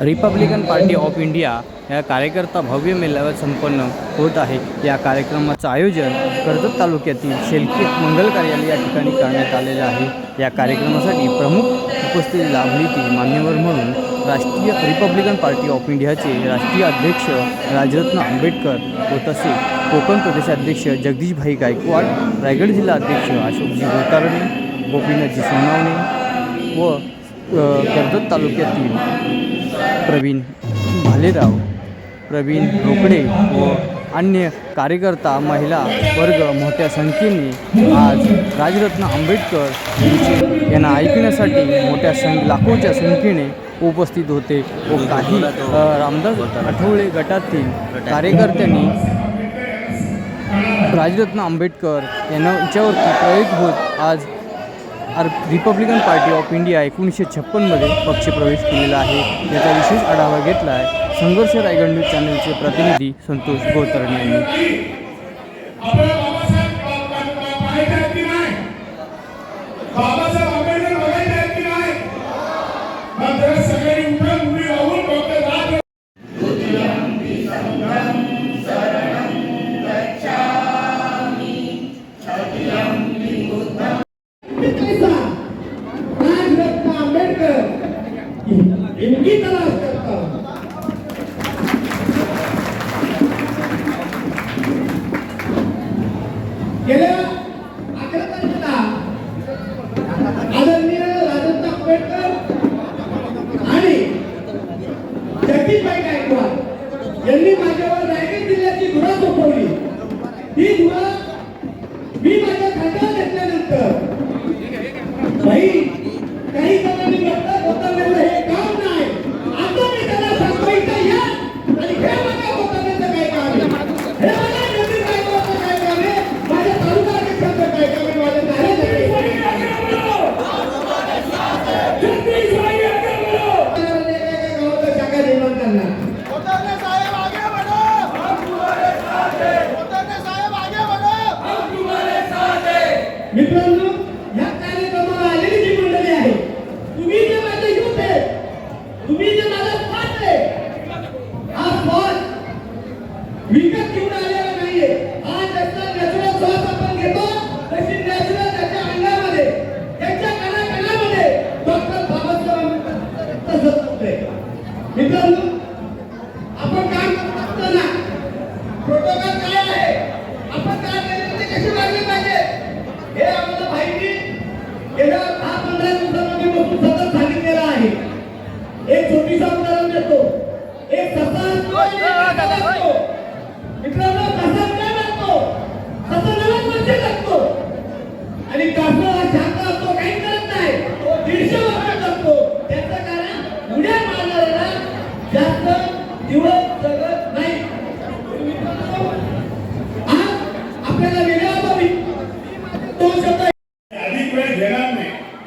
Republican party of India या कार्यकर्ता भव्य मेळाव्यात संपन्न होत आहे. या कार्यक्रमाचं आयोजन कर्जत तालुक्यातील शेलकी मंगल कार्यालय या ठिकाणी करण्यात आलेलं आहे. या कार्यक्रमासाठी प्रमुख उपस्थिती लाभली ती मान्यवर म्हणून राष्ट्रीय रिपब्लिकन पार्टी ऑफ इंडियाचे राष्ट्रीय अध्यक्ष राजरत्न आंबेडकर व तसेच कोकण प्रदेशाध्यक्ष जगदीशभाई गायकवाड रायगड जिल्हा अध्यक्ष अशोकजी गोतारणे गोपीनाथजी सोनावणे व कर्जत तालुक्यातील प्रवीण भालेराव प्रवीण रोकडे व अन्य कार्यकर्ता महिला वर्ग मोठ्या संख्येने आज राजरत्न आंबेडकर यांचे यांना ऐकण्यासाठी मोठ्या सं लाखोच्या संख्येने उपस्थित होते व काही रामदास आठवळे गटातील कार्यकर्त्यांनी राजरत्न आंबेडकर यांना यांच्यावरती प्रयोग होत आज R Republican party of India एकोणीसशे छप्पनमध्ये पक्षप्रवेश केलेला आहे. याचा विशेष आढावा घेतला आहे. संघर्ष रायगड न्यूज चॅनलचे प्रतिनिधी संतोष गोतरणे यांनी.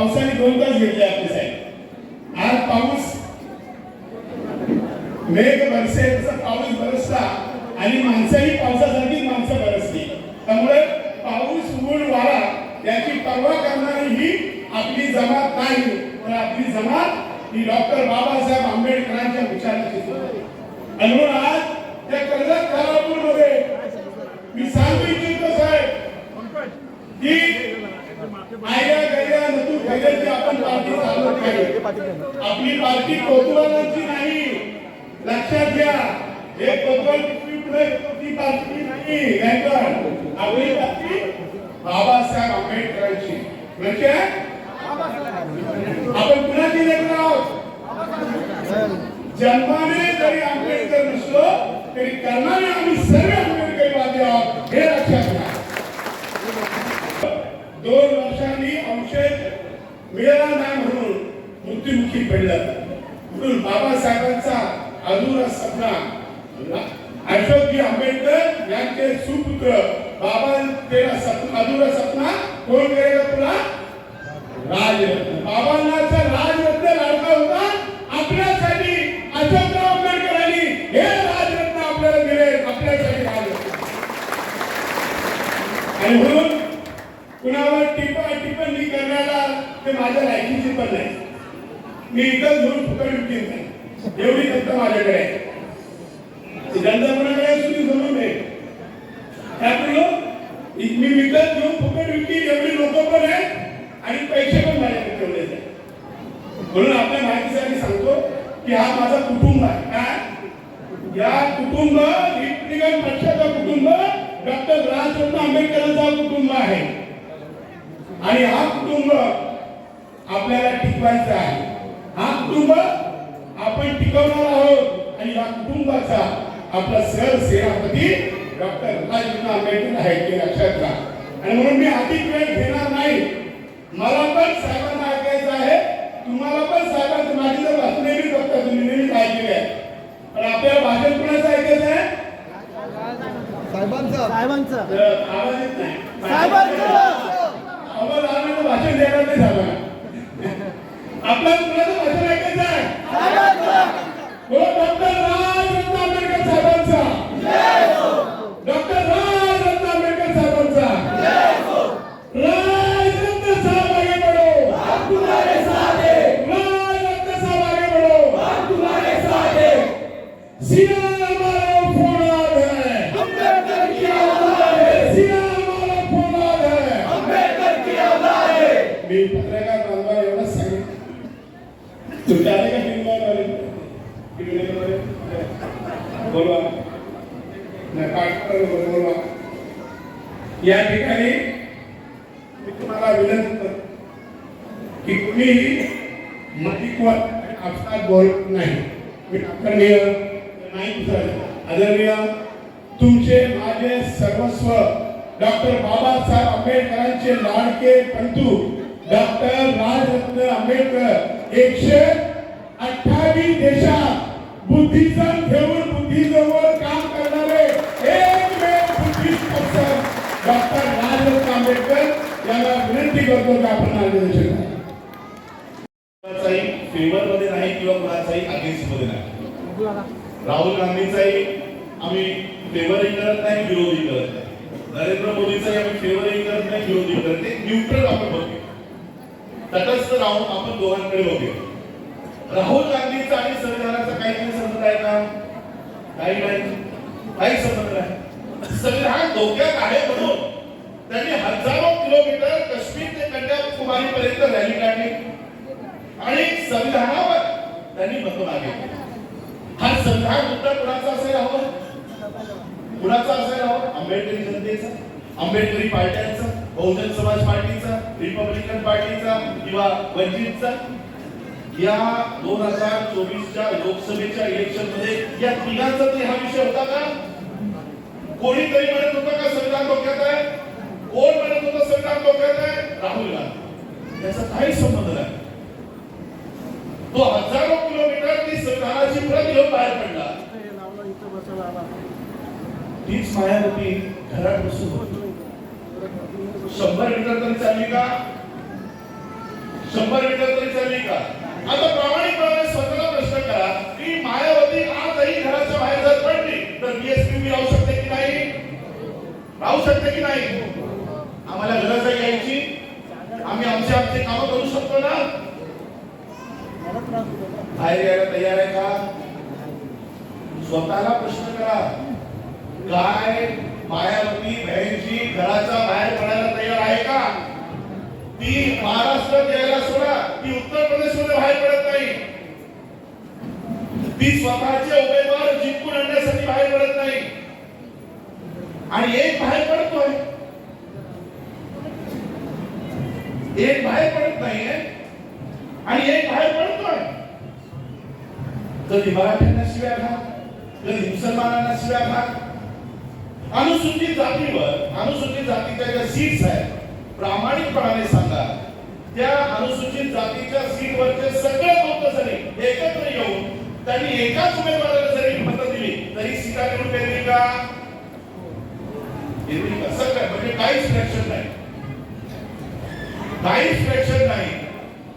नाही पावसाने दोन तास घेतले आपले साहेब आज पाऊस मेघ बरसे तसा पाऊस बरसला आणि माणसंही पावसासारखी माणसं बरसली त्यामुळे पाऊस ऊन वारा याची पर्वा करणारी ही आपली जमात नाही तर आपली जमात ही डॉक्टर बाबासाहेब आंबेडकरांच्या विचाराची आहे. आणि म्हणून आज त्या कर्जत खालापूरमध्ये मी सांगू इच्छितो साहेब की आय्या गैया नतू खैरेची आपण पार्टी चालवत नाही आपली पार्टी कोतवालांची नाही. लक्षात घ्या. हे कोतवाल ती पार्टी नाही. आपली पार्टी बाबासाहेब आंबेडकरांची. म्हणजे आपण कुणाची लेकर आहोत जन्माने जरी आंबेडकर नसलो तरी कर्माने आम्ही सर्व आंबेडकरवादी आहोत. हे लक्षात घ्या. दोन वर्षांनी औषध मिळाला नाही म्हणून मृत्युमुखी पडलं. म्हणून बाबासाहेबांचा अधुरा सपना अशोकजी आंबेडकर यांचे सुपुत्र बाबा तेरा सपना अधुरा सपना कोण करेगा तुला राज बाबांना राज राजरत्न लाडका होता आपल्यासाठी अशोकराव आंबेडकरांनी हे राजरत्न आपल्याला दिले आपल्यासाठी राजरत्न आणि म्हणून कुणावर टिपा टिप्पणी करण्याला ते माझ्या लायकीची पण नाही. मी इथं घेऊन फुकट विकीन नाही. एवढी दत्त माझ्याकडे आहे. ती जनता कोणाकडे जमून आहे त्यामुळं हो, मी विकत घेऊन फुकट विकली एवढी लोक पण आहेत आणि पैसे पण माझ्याकडे ठेवले आहेत. म्हणून आपल्या माहितीसाठी सांगतो की हा माझा कुटुंब आहे. काय? या कुटुंब रिपब्लिकन पक्षाचा कुटुंब डॉक्टर राजरत्न आंबेडकरांचा कुटुंब आहे. आणि हा टिकवायचा आहे. हा कुटुंब आपण टिकवणार आहोत. आणि या कुटुंबाचा आपला सर सेनापती डॉक्टर राजरत्न आंबेडकर आहे ते लक्षात घ्या. आणि म्हणून मी अधिक वेळ घेणार नाही. मला पण साहेबांना ऐकायचं आहे. तुम्हाला पण साहेबांचं माझी जर भाषण नेहमीच बघता तुम्ही नेहमीच ऐकले आहे पण आपल्याला भाषण कुणाचं ऐकायचं आहे? साहेबांचं. तर आवाज येत नाही. साहेबांचं आवाज आल्यानं भाषण देणार नाही साहेबांना आपल्याला कुणाचं भाषण ऐकायचं आहे साहेबांचं हो डॉक्टर राजरत्न आंबेडकर साहेबांचा डॉक्टर राजरत्न आंबेडकर साहेबांचा राजरत्न साहेब आगे बढ़ो हम तुम्हारे साथ हैं राजरत्न साहेब आगे बढ़ो हम तुम्हारे साथ हैं सिया हमारा फौलाद है अम्बेडकर की औलाद है सिया हमारा फौलाद है अम्बेडकर की औलाद है मी पत्रकार बांधवा एवढंच सांगेन तुमच्या आले का फिल्मवाले फिल्मवाले बोलवा नाही पाठकर बोलवा या ठिकाणी मी तुम्हाला विनंती करतो की कुणीही मतिकवर आपसात बोलत नाही मी आदरणीय नाही आदरणीय तुमचे माझे सर्वस्व डॉक्टर बाबासाहेब आंबेडकरांचे लाडके पंतू डॉक्टर राजरत्न आंबेडकर एकशे अठ्ठावीस देशात बुद्धिझम घेऊन बुद्धिजमवर काम करणारे एकमेव बुद्धिस्ट पक्ष डॉक्टर राजरत्न आंबेडकर यांना विनंती करतो की आपण मार्गदर्शन करा. कोणाचाही फेवर मध्ये किंवा कोणाचाही अगेन्स्टमध्ये नाही राहुल गांधीचाही आम्ही फेवरही करत नाही विरोधही करत नाही. नरेंद्र मोदीचाही आम्ही फेवरही करत नाही विरोधही करत नाही. न्यूट्रल आपण बघतो तटस्थ राहून आपण दोघांकडे बघूया. राहुल गांधीचा आणि संविधानाचा काही काही संबंध आहे का काही नाही. काही संबंध नाही. संविधान धोक्यात आहे म्हणून त्यांनी हजारो किलोमीटर काश्मीर ते कन्याकुमारी पर्यंत रॅली काढली. आणि संविधानावर त्यांनी मत मागितले हा संविधान मुद्दा कुणाचा असायला हवा? कुणाचा असायला हवा? आंबेडकरी जनतेचा आंबेडकरी पार्ट्यांचा बहुजन समाज पार्टीचा रिपब्लिकन पार्टीचा किंवा वंचितचा? या दोन हजार चोवीसच्या लोकसभेच्या इलेक्शनमध्ये या तिघांचा ते हा विषय होता का? कोणीतरी म्हणत होता का संविधान धोक्यात आहे? कोण म्हणत होतं संविधान धोक्यात आहे? राहुल गांधी. याचा काही संबंध नाही. तो हजारो किलोमीटर ती संविधानाची प्रत घेऊन बाहेर पडला. तीच मायावती घरात बसून होती. शंभर मीटर तरी चालली का? शंभर मीटर तरी चालली का? आता प्रामाणिकपणे स्वतःला प्रश्न करा की मायावती आजही घराच्या बाहेर जर पडली तर बीएसपी राहू शकते की नाही? राहू शकते की नाही? आम्हाला गरज आहे यायची. आम्ही आमचे आमचे कामं करू शकतो ना? बाहेर यायला तयार आहे का? स्वतःला प्रश्न करा. काय मायावती बहिणची घराच्या बाहेर पडायला तयार आहे का? ती महाराष्ट्रात यायला सोडा. ती उत्तर प्रदेशमध्ये बाहेर पडत नाही. ती स्वतःचे उमेदवार जिंकून आणण्यासाठी बाहेर पडत नाही. आणि एक बाहेर पडतोय. एक बाहेर पडत नाहीये. आणि एक बाहेर पडतोय. कधी मराठ्यांना शिव्या घा कधी मुसलमानांना शिव्या घा अनुसूचित जातीवर अनुसूचित जातीच्या ज्या सीट्स आहेत प्रामाणिकपणाने सांगा. त्या अनुसूचित जातीच्या सीटवरचे सगळे लोक जरी एकत्र येऊन त्यांनी एकाच उमेदवाराला जरी मत दिली तरी सीटा निवडून येतील का? येतील का? सगळं म्हणजे काहीच फ्रॅक्शन नाही. काहीच फ्रॅक्शन नाही.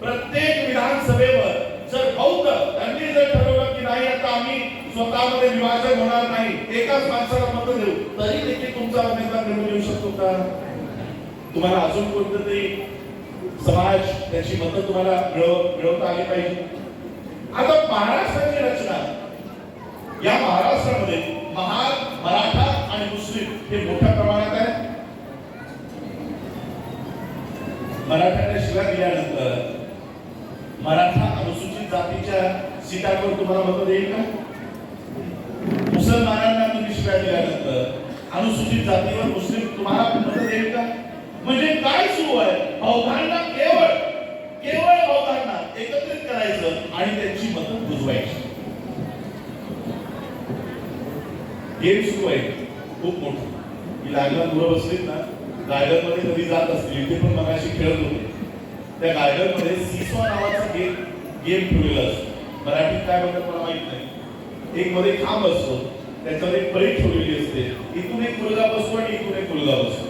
प्रत्येक विधानसभेवर जर बौद्ध त्यांनी जर ठरवलं नाही आता आम्ही स्वतःमध्ये विभाजन होणार नाही. एकाच माणसाला मत देऊ. तरी देखील तुमचा उमेदवार निवडून येऊ शकतो का? तुम्हाला अजून कोणतं तरी समाज त्याची मतं तुम्हाला मिळवता आली पाहिजे? आता महाराष्ट्राची रचना. या महाराष्ट्रामध्ये महार मराठा आणि मुस्लिम हे मोठ्या प्रमाणात आहे मराठ्याने शिवाय दिल्यानंतर मराठा आणि जातीच्या सीटांवर तुम्हाला मत देईल का? मुसलमानांना तुम्ही शिव्या दिल्यानंतर अनुसूचित जातीवर मुस्लिम तुम्हाला मत देईल का? म्हणजे काय सुरू आहे? अवघांना केवळ केवळ अवघांना एकत्रित करायचं आणि त्यांची मत बुजवायची. गेम सुरू आहे. खूप मोठं. मी लागलं मुलं बसलीत ना गार्डनमध्ये कधी जात असतील ते पण मगाशी खेळत होते. त्या गार्डनमध्ये सीसॉ नावाचा गेम गेम ठेवलेला असतो. मराठीत काय म्हणतात मला माहीत नाही. एक मध्ये खांब असतो. त्याच्यावर एक फळी ठेवलेली असते. इथून एक मुलगा बसतो आणि इथून एक मुलगा बसतो.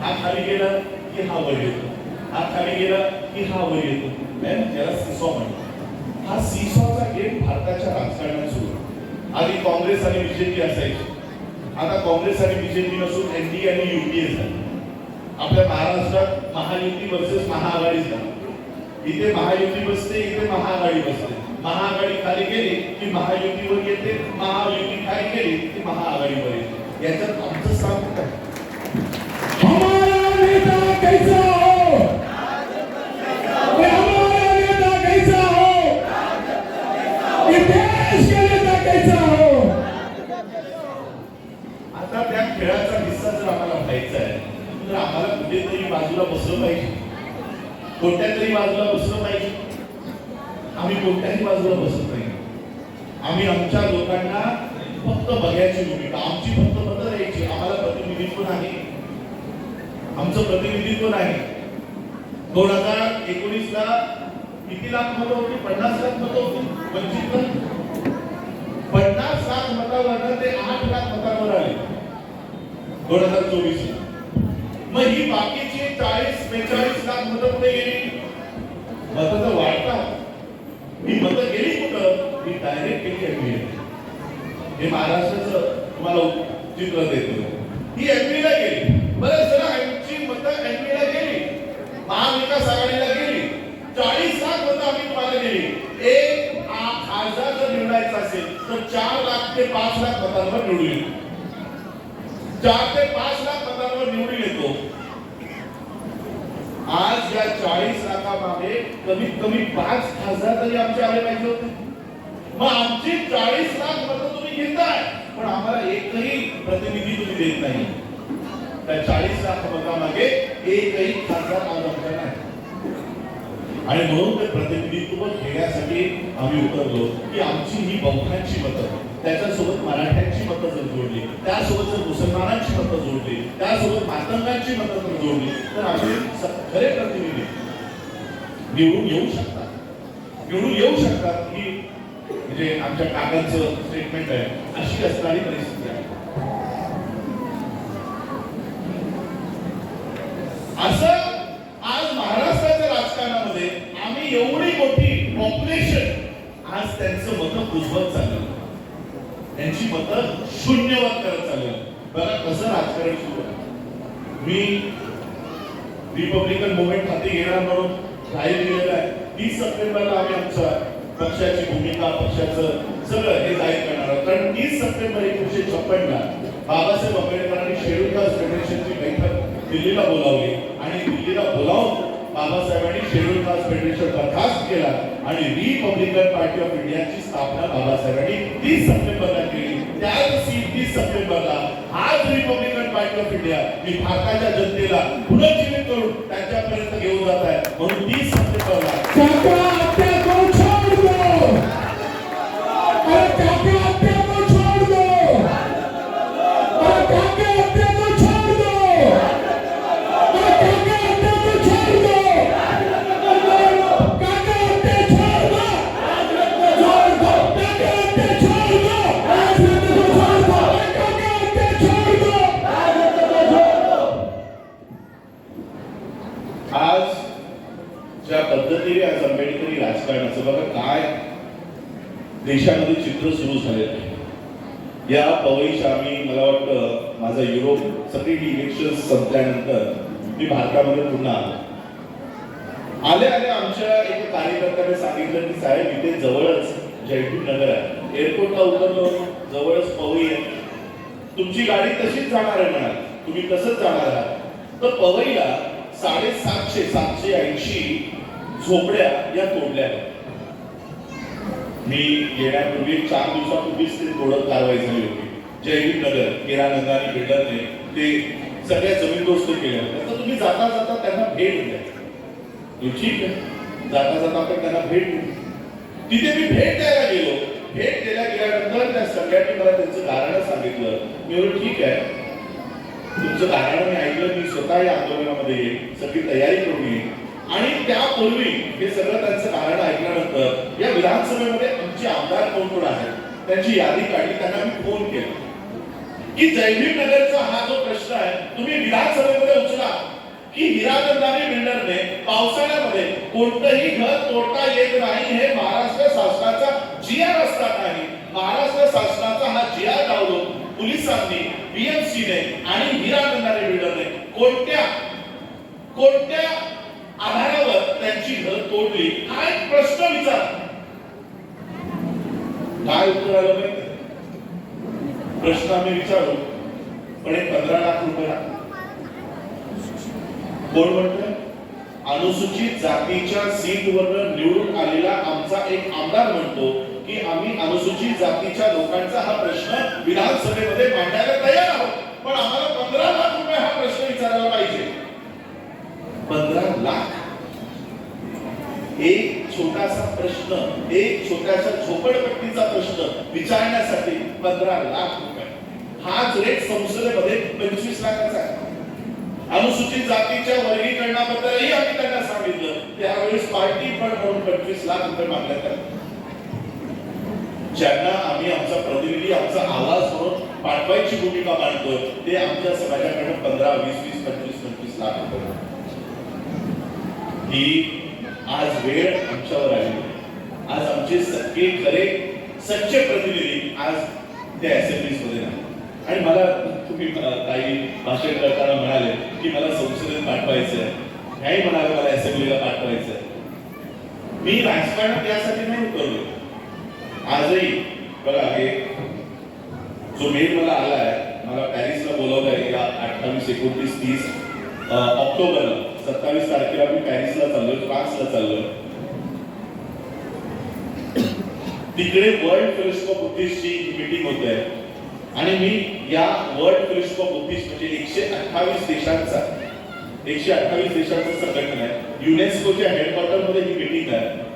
हा खाली गेला की हा वर येतो. हा खाली गेला की हा वर येतो. है ना? त्याला सीसॉ म्हणतात. हा सिसॉचा गेम भारताच्या राजकारणात सुरू आधी काँग्रेस आणि बीजेपी असायची. आता काँग्रेस आणि बीजेपी नसून एनडीए आणि युपीए झाली. आपल्या महाराष्ट्रात महायुती वर्सेस महाआघाडी झाली. इथे महायुती बसते इथे महाआघाडी बसते. महाआघाडी खाली गेली की महायुतीवर येते महायुती खाली गेली की महाआघाडीवर येते. याच्यात आमचं स्थान हो? हो? हो? आता त्या खेळाचा हिस्सा जर आम्हाला व्हायचा आहे तर आम्हाला कुठेतरी बाजूला बसलं पाहिजे. कोणत्या तरी बाजूला बसलं पाहिजे. आम्ही कोणत्याही बाजूला बसत नाही. आम्ही आमच्या लोकांना फक्त बघायची भूमिका आमची फक्त मतं द्यायची. आम्हाला प्रतिनिधित्व नाही आमचं प्रतिनिधित्व नाही दोन हजार एकोणीस ला किती लाख मतं होती? पन्नास लाख मतं होती? वंचित पन्नास लाख मतावर ते आठ लाख मतांवर आले. दोन हजार चोवीस मग ही बाकी चाळीस बेचाळीस लाख मतं कुठे गेली? मतं तर वाढतात ही मतं गेली कुठं? मी डायरेक्ट केली एमबीए हे महाराष्ट्राचं तुम्हाला चित्र देतो. ही एमपी ला गेली. बरं सर आमची मतं एमपी ला गेली. महाविकास आघाडीला गेली. चाळीस लाख मतं आम्ही तुम्हाला गेली एक खासदार जर निवडायचा असेल तर चार लाख ते पाच लाख मतांवर निवडून चार ते पाच लाख मतांवर निवडून येतो आज या चाळीस लाखामागे कमीत कमी पाच खासदार तरी आमचे आले पाहिजे होते. मग आमची चाळीस लाख मतं तुम्ही घेताय पण आम्हाला एकही प्रतिनिधी तुम्ही देत नाही. त्या चाळीस लाख मतामागे एकही खासदार आज आमच्या नाही. आणि म्हणून ते प्रतिनिधित्व घेण्यासाठी आम्ही उतरलो की आमची ही बहुतांची मतं. त्याच्यासोबत मराठ्यांची मतं जर जोडली त्यासोबत जर मुसलमानांची मतं जोडली त्यासोबत मातंगांची मतं जर जोडली तर आम्ही खरे प्रतिनिधी निवडून येऊ शकतात. निवडून येऊ शकतात ही म्हणजे आमच्या काकांचं स्टेटमेंट आहे. अशी असणारी परिस्थिती आहे. असं आज महाराष्ट्राच्या राजकारणामध्ये आम्ही एवढी मोठी पॉप्युलेशन आज त्यांचं मतं बुजवत चाललं त्यांची मतं शून्यवाद करत चालली बघा कसं राजकारण सुरू आहे. मी रिपब्लिकन मुवमेंट हाती घेणार म्हणून जाहीर केलेलं आहे. तीस सप्टेंबरला आम्ही आमच्या पक्षाची भूमिका पक्षाचं सगळं हे जाहीर करणार आहोत. कारण तीस सप्टेंबर एकोणीशे छप्पनला बाबासाहेब आंबेडकरांनी शेड्यूल कास्ट फेडरेशनची बैठक दिल्लीला बोलावली आणि दिल्लीला बोलावून बाबासाहेबांनी शेड्यूल कास्ट फेडरेशन बरखास्त केला आणि रिपब्लिकन पार्टी ऑफ इंडियाची स्थापना बाबासाहेबांनी तीस सप्टेंबरला केली. त्याच दिवशी तीस सप्टेंबरला आज रिपब्लिकन पार्टी ऑफ इंडिया ही भारताच्या जनतेला पुनर्जीवित करून त्यांच्यापर्यंत घेऊन जात आहे. म्हणून तीस सप्टेंबरला देशामध्ये चित्र सुरू झालेलं आहे. या पवईच्या आम्ही मला वाटतं माझा युरोप सगळी इलेक्शन संपल्यानंतर मी भारतामध्ये पुन्हा आलो. आले आले आमच्या एका कार्यकर्त्याने सांगितलं की साहेब इथे जवळच जयपूर नगर आहे. एअरपोर्टला उतरलो जवळच पवई आहे. तुमची गाडी तशीच जाणार आहे म्हणाल. तुम्ही तसंच जाणार आहात. तर पवईला साडेसातशे सातशे ऐंशी झोपड्या या तोडल्या आहेत. मी येण्यापूर्वी चार दिवसापूर्वीच ते थोडं कारवाई झाली होती. जयवीर नगर केरा आणि बिल्डरने ते सगळ्या जमीनदोस्त केल्या. होत्या तर तुम्ही जाता जाता त्यांना भेट द्या. हे ठीक आहे. जाता जाता आपण त्यांना भेट देऊ. तिथे मी भेट द्यायला गेलो. भेट द्यायला गेल्यानंतर त्या सगळ्यांनी मला त्यांचं कारण सांगितलं. मी म्हणलो ठीक आहे. तुमचं कारण मी ऐकलं. मी स्वतः या आंदोलनामध्ये येईल सगळी तयारी करून येईल आणि त्यापूर्वी हे सगळं त्यांचं कारण ऐकल्यानंतर या विधानसभेमध्ये आमचे आमदार कोण कोण आहेत त्यांची यादी काढली त्यांना मी फोन केला. की जयभीम नगरचा हा जो प्रश्न आहे तुम्ही विधानसभेमध्ये उचला. की हिराचंदानी बिल्डरने पावसाळ्यामध्ये कोणतंही घर तोडता येत नाही हे महाराष्ट्र शासनाचा जीआर आर नाही. महाराष्ट्र शासनाचा हा जी आर डावलून पोलिसांनी बीएमसीने आणि हिराचंदानी बिल्डरने कोणत्या कोणत्या आधारावर त्यांची घर तोडली. हा एक प्रश्न विचार. काय उत्तर आलं माहिती प्रश्न आम्ही विचारू पण एक पंधरा लाख रुपये कोण म्हणतोय अनुसूचित जातीच्या सीट वर निवडून आलेला आमचा एक आमदार म्हणतो की आम्ही अनुसूचित जातीच्या लोकांचा हा प्रश्न विधानसभेमध्ये मांडायला तयार आहोत. पण आम्हाला पंधरा लाख रुपये हा प्रश्न विचारायला पाहिजे. पंधरा लाख. एक छोटासा प्रश्न एक छोट्याशा झोपडपट्टीचा प्रश्न विचारण्यासाठी पंधरा लाख रुपये. हाच रेट संसदेमध्ये पंचवीस लाखाचा आहे. अनुसूचित जातीच्या वर्गीकरणाबद्दलही आम्ही त्यांना सांगितलं. त्यावेळेस पार्टी पण म्हणून पंचवीस लाख रुपये मागण्यात आले. ज्यांना आम्ही आमचा प्रतिनिधी आमचा आवाज म्हणून पाठवायची भूमिका मांडतोय ते आमच्या समाजाकडे पंधरा वीस वीस पंचवीस पंचवीस लाख रुपये. ही आज वेळ आमच्यावर आली आज आमचे सगळे खरे सच्चे प्रतिनिधी आज त्या असेंब्लीजमध्ये नाही. आणि मला तुम्ही काही भाषण करताना म्हणाले की मला संसदेत पाठवायचं आहे नाही म्हणाले मला असेंब्लीला पाठवायचं आहे मी राजकारणात त्यासाठी नाही उतरलो. आजही बघा हे जो मेल मला आला आहे मला पॅरिसला बोलवलं आहे या अठ्ठावीस एकोणतीस तीस ऑक्टोबरला. सत्तावीस तारखेला मी पॅरिसला चाललोय फ्रान्सला चाललोय. तिकडे वर्ल्ड फेलोशिप बुद्धिस्टची मिटिंग होत. आहे आणि मी या वर्ल्ड फेलोशिप बुद्धिस्ट म्हणजे एकशे अठ्ठावीस देशांचा एकशे अठ्ठावीस देशांचं संघटन आहे. युनेस्कोच्या हेडक्वार्टरमध्ये ही मिटिंग आहे.